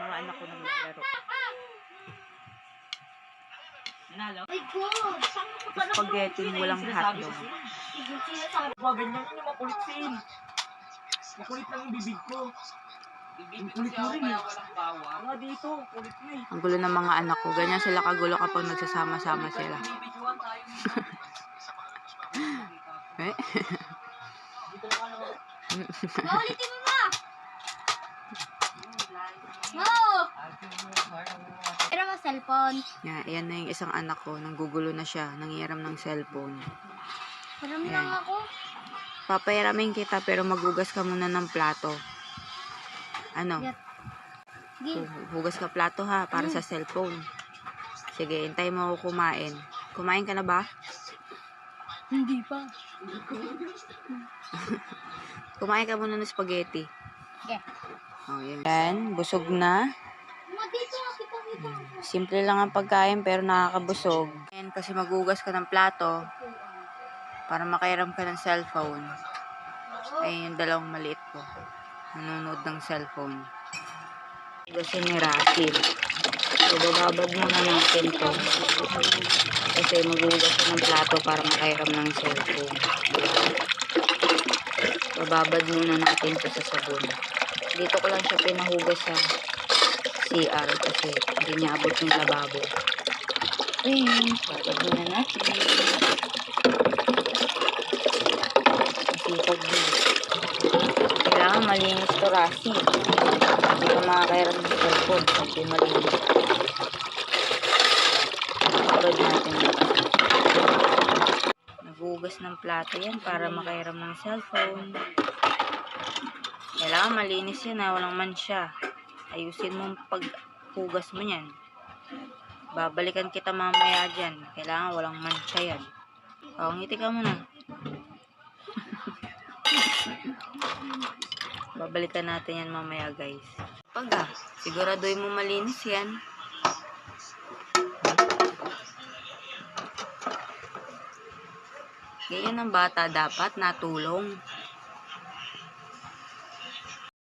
Mga anak ko naglalaro. Nanalo? My God! Saan mo pa Spaghetti walang hotdog. Ba, ganyan ko na makulit sin. Makulit lang yung bibig ko. Bibig ko siya kaya walang bawa. Nga dito, kulit na eh. Ang gulo ng mga anak ko. Ganyan sila kagulo kapag nagsasama-sama sila. Eh? Dito. Maulitin mo ma! No! Pero mo cellphone. Yan, ayan na yung isang anak ko. Nanggugulo na siya. Nangiram ng cellphone. Ayan. lang ako. Papayaramin kita pero magugas ka muna ng plato. Ano? Sige. Hugas ka plato ha, para sa cellphone. Sige, hintay mo ako kumain. Kumain ka na ba? Hindi pa. Kumain ka muna ng spaghetti. Sige. Oh, yan. Yan, busog na. Simple lang ang pagkain pero nakakabusog. Yan, kasi magugas ka ng plato para makairam ka ng cellphone. Ay, yung dalawang maliit ko. Nanonood ng cellphone. Gusto ni Russell. So, bababad muna natin to. Kasi magugas ka ng plato para makairam ng cellphone. Bababad muna natin to sa sabon. Dito ko lang siya pinahugas sa CR kasi hindi niya abot yung lababo. Ayun, babad muna natin. Masipag din. Kailangan malinis to, Rasi. Hindi ka makakairam ng cellphone pag di malinis. Babad natin. Nagugas ng plato yan para makairam ng cellphone. Kailangan malinis yan ha, walang mansya. Ayusin mo paghugas mo yan. Babalikan kita mamaya dyan. Kailangan walang mansya yan. O, ngiti ka muna. Babalikan natin yan mamaya guys. Pag ah, siguraduhin mo malinis yan. Ganyan ang bata dapat, natulong.